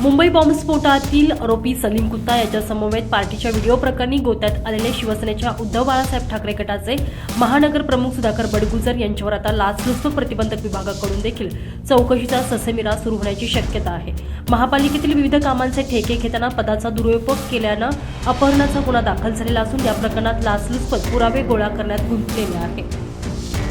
मुंबई बॉम्बस्फोटातील आरोपी सलीम कुत्ता याच्या समवेत पार्टीच्या व्हिडिओ प्रकरणी गोत्यात आलेले शिवसेनेच्या उद्धव बाळासाहेब ठाकरे गटाचे महानगर प्रमुख सुधाकर बडगुजर यांच्यावर आता लाचलुचपत प्रतिबंधक विभागाकडून देखील चौकशीचा ससेमिरा सुरू होण्याची शक्यता आहे. महापालिकेतील विविध कामांचे ठेके घेताना पदाचा दुरुपयोग केल्यानं अपहरणाचा गुन्हा दाखल झालेला असून या प्रकरणात लाचलुचपत पुरावे गोळा करण्यात गुंतलेले आहे.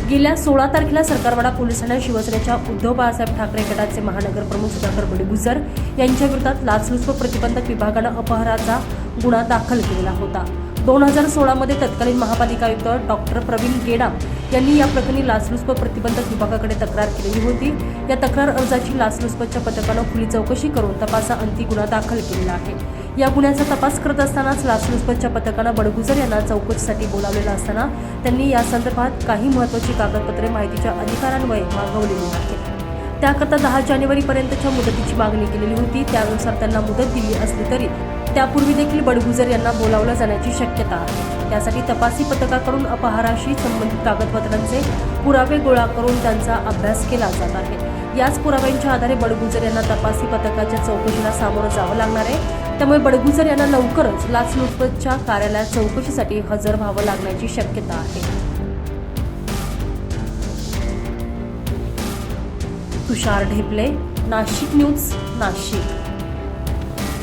गेल्या सोळा तारखेला सरकारवाडा पोलिसांना शिवसेनेच्या उद्धव बाळासाहेब ठाकरे गटाचे महानगर प्रमुख सुधाकर बडगुजर यांच्या विरोधात लाचलुचपत प्रतिबंधक विभागानं अपहाराचा गुन्हा दाखल केलेला होता. दोन हजार सोळामध्ये तत्कालीन महापालिका आयुक्त डॉक्टर प्रवीण गेडाम यांनी या प्रकरणी लाचलुचपत प्रतिबंधक विभागाकडे तक्रार केलेली होती. या तक्रार अर्जाची लाचलुचपतच्या पथकानं खुली चौकशी करून तपासा अंती गुन्हा दाखल केलेला आहे. या गुन्ह्याचा तपास करत असतानाच लाचलुचपतच्या पथकानं बडगुजर यांना चौकशीसाठी बोलावलेलं असताना त्यांनी या संदर्भात काही महत्वाची कागदपत्रे माहितीच्या अधिकाऱ्यांमुळे मागवलेली आहेत. त्याकरता दहा जानेवारीपर्यंतच्या मुदतीची मागणी केलेली होती. त्यानुसार त्यांना मुदत दिली असली तरी त्यापूर्वी देखील बडगुजर यांना बोलावलं जाण्याची शक्यता आहे. त्यासाठी तपासी पथकाकडून अपहाराशी संबंधित कागदपत्रांचे पुरावे गोळा करून त्यांचा अभ्यास केला जात आहे. याच पुराव्यांच्या आधारे बडगुजर यांना तपासी पथकाच्या चौकशीला सामोरं जावं लागणार आहे. त्यामुळे बडगुजर यांना लवकरच लाचलुचपतच्या कार्यालयात चौकशीसाठी हजर व्हावं लागण्याची शक्यता आहे. तुषार ढेपले नाशिक न्यूज नाशिक.